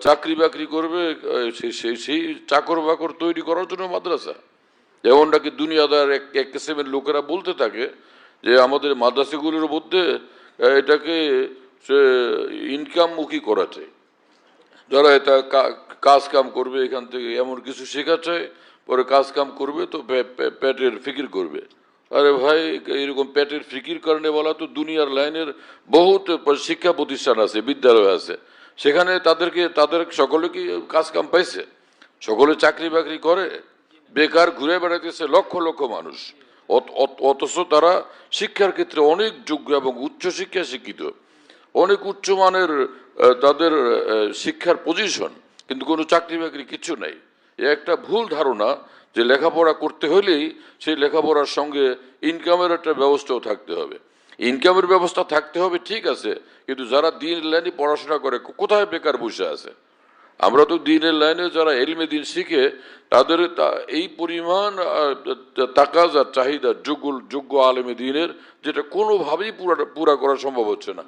চাকরি বাকরি করবে সেই- সেই চাকর বাকর তৈরি করার জন্য মাদ্রাসা। যেমন নাকি দুনিয়াদার এক কিসিমের লোকেরা বলতে থাকে যে আমাদের মাদ্রাসাগুলোর মধ্যে এটাকে সে ইনকামমুখী করাতে যারা এটা কা- কাজ কাম করবে এখান থেকে, এমন কিছু শেখাচ্ছে, পরে কাজ কাম করবে তো পেটের ফিকির করবে। আরে ভাই, এরকম পেটের ফিকির কারণে বলা তো দুনিয়ার লাইনের বহুত শিক্ষা প্রতিষ্ঠান আছে, বিদ্যালয় আছে। সেখানে তাদেরকে, তাদের সকলে কি কাজ কাম পাইছে? সকলে চাকরি বাকরি করে, বেকার ঘুরে বেড়াইতেছে লক্ষ লক্ষ মানুষ। অথচ তারা শিক্ষার ক্ষেত্রে অনেক যোগ্য এবং উচ্চশিক্ষা শিক্ষিত। অনেক উচ্চমানের তাদের শিক্ষার পজিশন কিন্তু কোনো চাকরি বাকরি কিছু নেই। এ একটা ভুল ধারণা যে লেখাপড়া করতে হলেই সেই লেখাপড়ার সঙ্গে ইনকামের একটা ব্যবস্থাও থাকতে হবে। ইনকামের ব্যবস্থা থাকতে হবে, ঠিক আছে, কিন্তু যারা দিন লাইনে পড়াশোনা করে কোথায় বেকার বসে আছে? আমরা তো দিনের লাইনে যারা এলমে দিন শিখে, তাদের এই পরিমাণ তাকাজা চাহিদা যোগ্য যোগ্য আলেমে দিনের, যেটা কোনোভাবেই পুরা পুরা করা সম্ভব হচ্ছে না।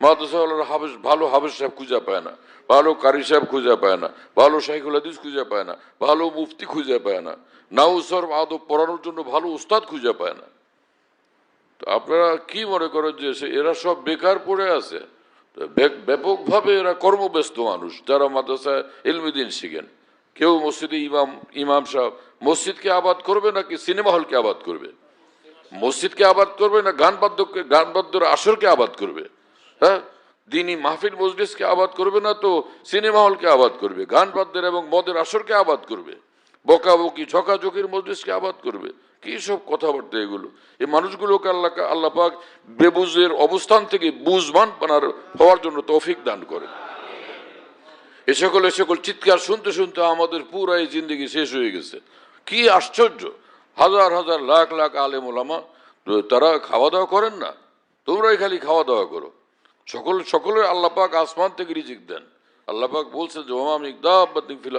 মাদ্রাসাওয়ালারা হাফেজ ভালো হাফেজ সাহেব খুঁজে পায় না, ভালো কারি সাহেব খুঁজে পায় না, ভালো শাইখুল হাদিস খুঁজে পায় না, ভালো মুফতি খুঁজে পায় না নাউসর আদব পড়ানোর জন্য ভালো উস্তাদ খুঁজে পায় না। তো আপনারা কি মনে করেন যে এরা সব বেকার পড়ে আছে? ব্যাপকভাবে এরা কর্মব্যস্ত মানুষ, যারা মাদ্রাসায় এলমিদিন শিখেন। কেউ মসজিদে ইমাম ইমাম সাহেব, মসজিদকে আবাদ করবে নাকি সিনেমা হলকে আবাদ করবে? মসজিদকে আবাদ করবে না গান বাদ্যকে গান বাদ্যর আসরকে আবাদ করবে? হ্যাঁ? দিনই মাহফিল মজলিসকে আবাদ করবে না তো সিনেমা হলকে আবাদ করবে? গান বাদ্যের এবং মদের আসরকে আবাদ করবে? বকাবকি, ঝকাঝকির মজলিসকে আবাদ করবে। কি সব কথাবার্তা এগুলো? এই মানুষগুলোকে আল্লাহ আল্লাহ পাক বেবুজের অবস্থান থেকে বুঝবান পানার হওয়ার জন্য তৌফিক দান করে এ সকল এ সকল চিৎকার শুনতে শুনতে আমাদের পুরাই জিন্দগি শেষ হয়ে গেছে। কি আশ্চর্য! হাজার হাজার, লাখ লাখ আলেম ওলামা তারা খাওয়া দাওয়া করেন না? তোমরাই খালি খাওয়া দাওয়া করো। সকল সকলে আল্লাহ পাক আসমান থেকে রিজিক দেন। আল্লাহ পাক বলছে যে ওমাম ইকদাবাতিন ফিল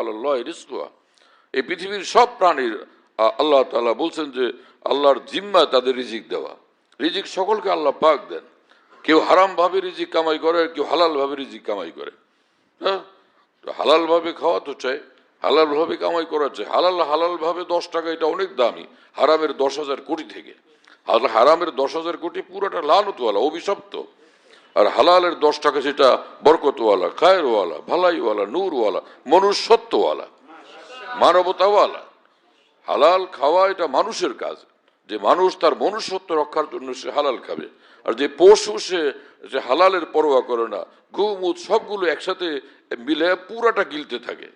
আলাল্লাহি রিজকুহা। এই পৃথিবীর সব প্রাণীর আল্লাহ তালা বলছেন যে আল্লাহর জিম্মা তাদের রিজিক দেওয়া। রিজিক সকলকে আল্লাহ পাক দেন। কেউ হারামভাবে রিজিক কামাই করে আর কেউ হালালভাবে রিজিক কামাই করে। হ্যাঁ? তো হালালভাবে খাওয়া তো চাই, হালালভাবে কামাই করা চাই। হালাল হালালভাবে দশ টাকা, এটা অনেক দামি। হারামের দশ হাজার কোটি থেকে। আর হারামের দশ হাজার কোটি পুরোটা লালতওয়ালা অভিশপ্ত। আর হালালের দশ টাকা সেটা বরকতওয়ালা, খায়েরওয়ালা, ভালাইওয়ালা, নূরওয়ালা, মনুষ্যত্বওয়ালা। মানবতাওয়ালা হালাল খাওয়া এটা মানুষের কাজ। যে মানুষ তার মনুষ্যত্ব রক্ষার জন্য সে হালাল খাবে। আর যে পশু সে, যে হালালের পরোয়া করে না গুমুদ সবগুলো একসাথে মিলে পুরাটা গিলতে থাকে।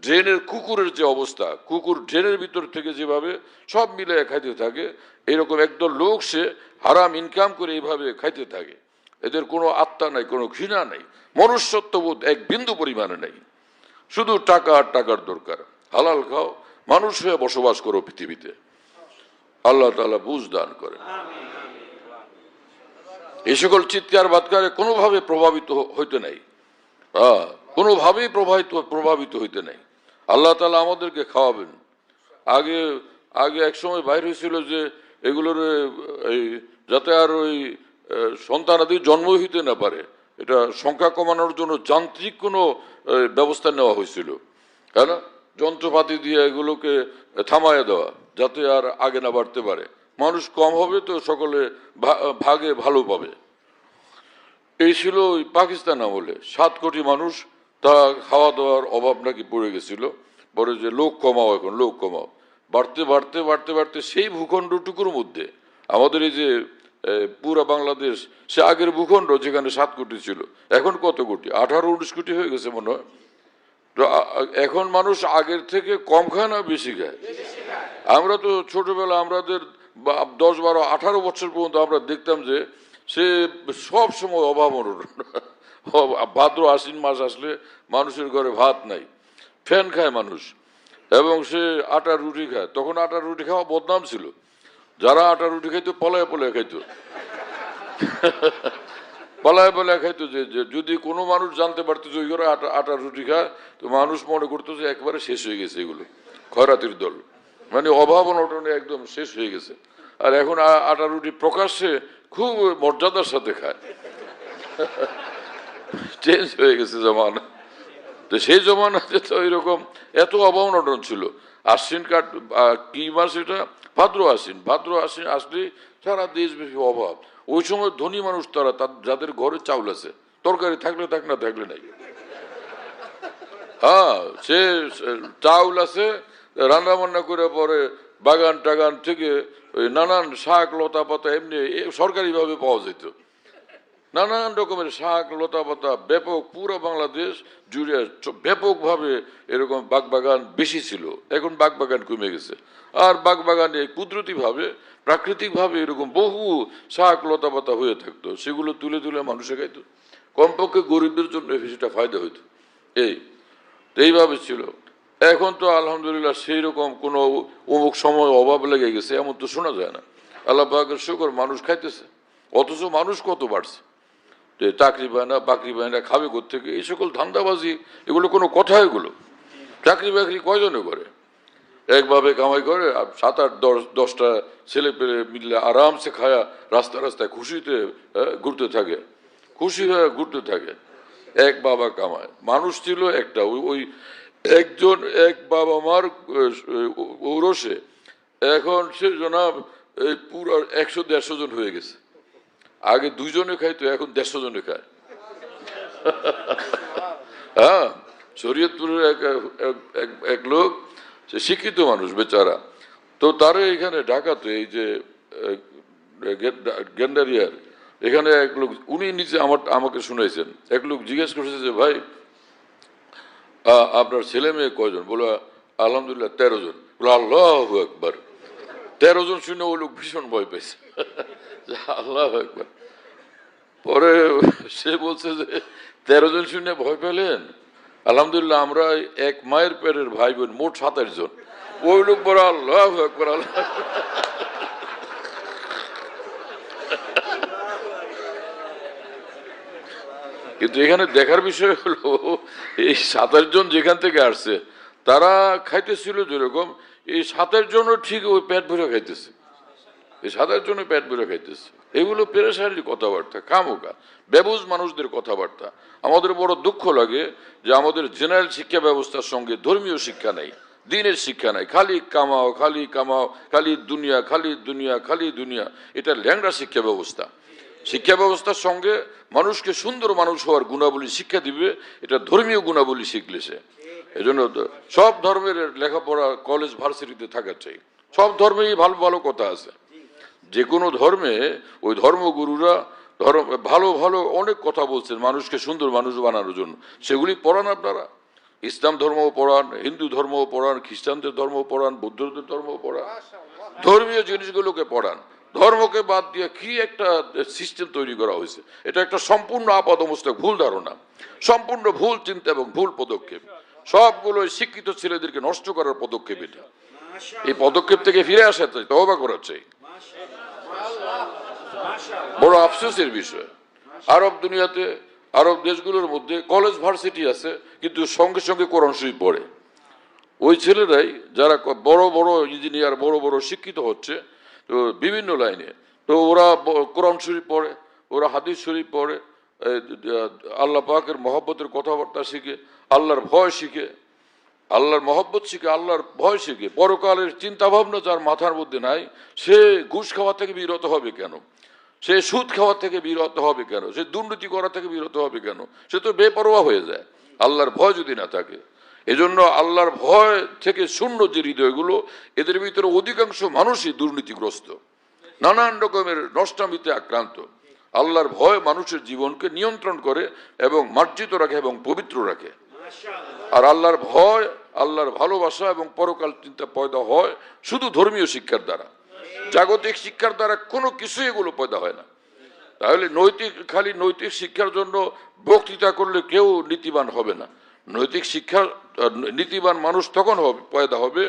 ড্রেনের কুকুরের যে অবস্থা, কুকুর ড্রেনের ভিতর থেকে যেভাবে সব মিলে খাইতে থাকে, এরকম একদল লোক সে হারাম ইনকাম করে এইভাবে খাইতে থাকে। এদের কোনো আত্মা নাই, কোনো ঘৃণা নাই। মনুষ্যত্ববোধ এক বিন্দু পরিমাণে নেই। শুধু টাকা আর টাকার দরকার। হালাল খাও মানুষ হয়ে বসবাস করো পৃথিবীতে। আল্লাহ তালা বুঝ দান করে এই সকল চিৎকার বাৎকারে কোনোভাবে প্রভাবিত হইতে নাই। হ্যাঁ কোনোভাবেই প্রভাবিত প্রভাবিত হইতে নাই। আল্লাহ তালা আমাদেরকে খাওয়াবেন। আগে আগে এক সময় বাইর হয়েছিল যে এগুলোর এই যাতে আর ওই আহ, সন্তানাদি জন্ম হইতে না পারে। এটা সংখ্যা কমানোর জন্য যান্ত্রিক কোনো ব্যবস্থা নেওয়া হয়েছিল। তাই না যন্ত্রপাতি দিয়ে এগুলোকে থামায় দেওয়া, যাতে আর আগে না বাড়তে পারে। মানুষ কম হবে তো সকলে ভাগে ভালো পাবে। এই ছিল ওই পাকিস্তান আমলে। সাত কোটি মানুষ, তা খাওয়া দাওয়ার অভাব নাকি পড়ে গেছিল। পরে যে লোক কমাও এখন, লোক কমাও। বাড়তে বাড়তে বাড়তে বাড়তে সেই ভূখণ্ডটুকুর মধ্যে আমাদের এই যে পুরা বাংলাদেশ। সে আগের ভূখণ্ড যেখানে সাত কোটি ছিল, এখন কত কোটি? আঠারো, উনিশ কোটি হয়ে গেছে মনে হয়। তো এখন মানুষ আগের থেকে কম খায় না বেশি খায়? আমরা তো ছোটবেলা আমাদের দশ বারো, আঠারো বছর পর্যন্ত আমরা দেখতাম যে সে সব সময় অভাব। ভাদ্র, আশ্বিন মাস আসলে মানুষের ঘরে ভাত নাই। ফ্যান খায় মানুষ। এবং সে আটা রুটি খায়। তখন আটা রুটি খাওয়া বদনাম ছিল। যারা আটা রুটি খাইতো, পলায় পলায় খাইতো। পালায় পালায় খাইতো যে যদি কোনো মানুষ জানতে পারতো যে ওই ঘরে আটা আটা রুটি খায়, তো মানুষ মনে করতো যে একবারে শেষ হয়ে গেছে এগুলো, খয়রাতির দল। মানে অভাব অনটনে একদম শেষ হয়ে গেছে। আর এখন আটা রুটি প্রকাশ্যে খুব মর্যাদার সাথে খায়। চেঞ্জ হয়ে গেছে জমানা। তো সেই জমানাতে তো এরকম এত অভাব অনটন ছিল। আশ্বিন আহ, কি মাস এটা? ভাদ্র আশ্বিন। ভাদ্র আশ্বিন আসলে সারা দেশ বেশি অভাব। ওই সময় ধনী মানুষ তারা যাদের ঘরে চাউল আছে তরকারি থাকলে থাক না থাকলে নাই। হ্যাঁ সে চাউল আছে রান্না বান্না করে পরে বাগান টাগান থেকে নানান শাক লতা পাতা এমনি সরকারিভাবে পাওয়া যেত। নানান রকমের শাক লতা পাতা ব্যাপক পুরো বাংলাদেশ জুড়ে ব্যাপকভাবে এরকম বাগবাগান বেশি ছিল। এখন বাগবাগান কমে গেছে। আর বাগবাগানে কুদরতিভাবে, প্রাকৃতিকভাবে এরকম বহু শাক লতা পাতা হয়ে থাকতো। সেগুলো তুলে তুলে মানুষে খাইতো। কমপক্ষে গরিবদের জন্য সেটা ফায়দা হইতো। এই এইভাবে ছিল। এখন তো আলহামদুলিল্লাহ সেই রকম কোনো অমুক সময় অভাব লেগে গেছে, এমন তো শোনা যায় না। আল্লাহ শুকর মানুষ খাইতেছে। অথচ মানুষ কত বাড়ছে? যে চাকরি পায় না, বাকরি পায় না, খাবে থেকে এই সকল ধান্দাবাজি, এগুলো কোনো কথা এগুলো। চাকরি বাকরি কয়জনে করে? একভাবে কামাই করে, আর সাত আট দশ, দশটা ছেলে পেলে মিললে আরামসে খায়া রাস্তা রাস্তায় খুশিতে ঘুরতে থাকে। খুশি হয়ে ঘুরতে থাকে। এক বাবা কামায়। মানুষ ছিল একটা। ওই ওই একজন, এক বাবা মার ঔরসে এখন সে জনাব, এই পুরো একশো, দেড়শো জন হয়ে গেছে। আগে দুইজনে খাইতো, এখন দেড়শো জনে খায়। হ্যাঁ শরীয়তপুরের এক, এক- লোক, সে শিক্ষিত মানুষ, বেচারা। তো তারা এখানে ঢাকাতে এই যে গেন্ডারিয়ার, এখানে এক লোক, উনি নিচে আমার, আমাকে শুনেছেন এক লোক জিজ্ঞেস করেছে যে, ভাই আপনার ছেলে মেয়ে কয়জন? বলো, আলহামদুলিল্লাহ, তেরো জন। বলো, আল্লাহ একবার তেরো জন শুনে ওই লোক ভীষণ ভয় পেয়েছে। আল্লাহ একবার। পরে সে বলছে যে, তেরো জন শুনে ভয় পেলেন? আলহামদুলিল্লাহ, আমরা এক মায়ের পেটের ভাই বোন মোট সাতাশ জন। ওই লোক বড় আল্লাহ একবার আল্লাহ কিন্তু এখানে দেখার বিষয় হলো, এই সাতাশ জন যেখান থেকে আসছে, তারা খাইতেছিল যেরকম এই সাতাশ জন্য ঠিক ওই পেট ভরে খাইতেছে। এই সাতাশ জন্য পেট ভরে খাইতেছে। এগুলো পেরেশানির কথাবার্তা কামুকা ব্যবুজ মানুষদের কথাবার্তা। আমাদের বড় দুঃখ লাগে যে আমাদের জেনারেল শিক্ষা ব্যবস্থার সঙ্গে ধর্মীয় শিক্ষা নেই, দিনের শিক্ষা নাই। খালি কামাও খালি কামাও, খালি দুনিয়া খালি দুনিয়া খালি দুনিয়া। এটা ল্যাংড়া শিক্ষা ব্যবস্থা। শিক্ষা ব্যবস্থার সঙ্গে মানুষকে সুন্দর মানুষ হওয়ার গুণাবলী শিক্ষা দিবে, এটা ধর্মীয় গুণাবলী শিখলে সে এই জন্য তো সব ধর্মের লেখাপড়া কলেজ ভার্সিটিতে থাকা চাই সব ধর্মেই ভালো ভালো কথা আছে। যে কোনো ধর্মে ওই ধর্মগুরুরা ধর্ম, ভালো ভালো অনেক কথা বলছেন, মানুষকে সুন্দর মানুষ বানানোর জন্য। সেগুলি পড়ান আপনারা। ইসলাম ধর্মও পড়ান, হিন্দু ধর্মও পড়ান, খ্রিস্টানদের ধর্ম পড়ান, বৌদ্ধদের ধর্ম পড়ান। ধর্মীয় জিনিসগুলোকে পড়ান। ধর্মকে বাদ দিয়ে কি একটা সিস্টেম তৈরি করা হয়েছে? এটা একটা সম্পূর্ণ আপাদমস্তক, ভুল ধারণা। সম্পূর্ণ ভুল চিন্তা এবং ভুল পদক্ষেপ। সবগুলো শিক্ষিত ছেলেদেরকে নষ্ট করার পদক্ষেপ এটা। এই পদক্ষেপ থেকে ফিরে আসা চাই তহবা করা বড় আফসোসের বিষয়। আরব দুনিয়াতে, আরব দেশগুলোর মধ্যে কলেজ ভার্সিটি আছে, কিন্তু সঙ্গে সঙ্গে কোরআন শরীফ পড়ে। ওই ছেলেরাই যারা বড় বড় ইঞ্জিনিয়ার বড় বড় শিক্ষিত হচ্ছে, তো বিভিন্ন লাইনে। তো ওরা কোরআন শরীফ পড়ে, ওরা হাদিস শরীফ পড়ে আল্লাহ পাকের মহব্বতের কথাবার্তা শিখে আল্লাহর ভয় শিখে, আল্লাহর মহব্বত শিখে, আল্লাহর ভয় শিখে, পরকালের চিন্তা ভাবনা যার মাথার মধ্যে নাই, সে ঘুষ খাওয়া থেকে বিরত হবে কেন? সে সুদ খাওয়া থেকে বিরত হবে কেন? সে দুর্নীতি করা থেকে বিরত হবে কেন? সে তো বেপরোয়া হয়ে যায়। আল্লাহর ভয় যদি না থাকে, এজন্য আল্লাহর ভয় থেকে শূন্য যে হৃদয়গুলো, এদের ভিতরে অধিকাংশ মানুষই দুর্নীতিগ্রস্ত। নানান রকমের নষ্টামিতে আক্রান্ত। আল্লাহর ভয় মানুষের জীবনকে নিয়ন্ত্রণ করে এবং মার্জিত রাখে এবং পবিত্র রাখে। আর আল্লাহর ভয়, আল্লাহর ভালোবাসা এবং পরকাল চিন্তা পয়দা হয় শুধু ধর্মীয় শিক্ষার দ্বারা। জাগতিক শিক্ষার দ্বারা কোনো কিছুই এগুলো পয়দা হয় না। তাহলে নৈতিক, খালি নৈতিক শিক্ষার জন্য বক্তৃতা করলে কেউ নীতিবান হবে না। নৈতিক শিক্ষা নীতিবান মানুষ তখন হবে, পয়দা হবে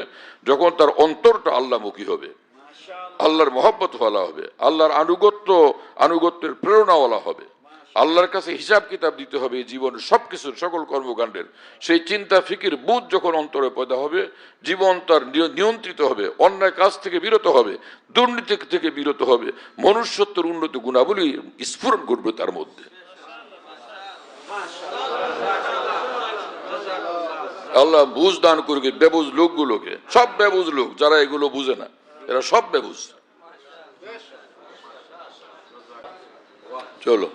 যখন তার অন্তরটা আল্লাহমুখী হবে। আল্লাহর মহব্বত ফলা হবে, আল্লাহর আনুগত্য, আনুগত্যের প্রেরণাওয়ালা হবে। আল্লাহর কাছে হিসাব কিতাব দিতে হবে, এই জীবনের সব কিছুর সকল কর্মকাণ্ডের। সেই চিন্তা, ফিকির, বুধ যখন অন্তরে পয়দা হবে, জীবন তার নিয়ন্ত্রিত হবে, অন্যায় কাজ থেকে বিরত হবে, দুর্নীতি থেকে বিরত হবে, মনুষ্যত্বের উন্নত গুণাবলী স্ফুরণ ঘটবে তার মধ্যে। আল্লাহ বুঝ দান করবে বেবুজ লোকগুলোকে। সব বেবুজ লোক, যারা এগুলো বুঝে না, এরা সব বেবুজ। চলো।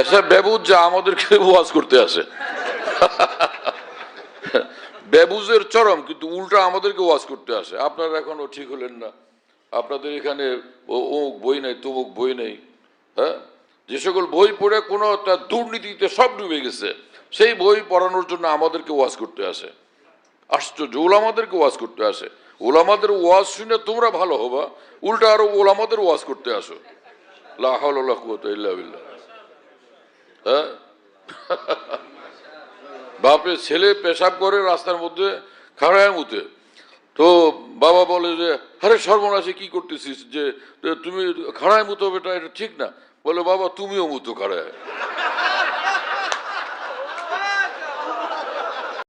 এসব বেবুজ যা আমাদেরকে ওয়াজ করতে আসে। বেবুজের চরম, কিন্তু উল্টা আমাদেরকে ওয়াজ করতে আসে। আপনারা এখনও ঠিক হলেন না। আপনাদের এখানে অমুক বই নেই, তমুক বই নেই হ্যাঁ? যে সকল বই পড়ে কোনো তার দুর্নীতিতে সব ডুবে গেছে, সেই বই পড়ানোর জন্য আমাদেরকে ওয়াজ করতে আসে। আশ্চর্য, ওলামাদেরকে ওয়াজ করতে আসে। ওলামাদের ওয়াজ শুনে তোমরা ভালো হবা, উল্টা আরও ওলামাদের ওয়াজ করতে আসো। লাহ ওয়ালা ইল্লা হ্যাঁ? ছেলে পেশাব করে রাস্তার মধ্যে খাড়ায় মুতে। তো বাবা বলে যে, আরে সর্বনাশে কি করতেছিস? যে, তুমি খাড়ায় মুতো বেটা, এটা ঠিক না। বলে, বাবা, তুমিও মুতো খাড়ায়।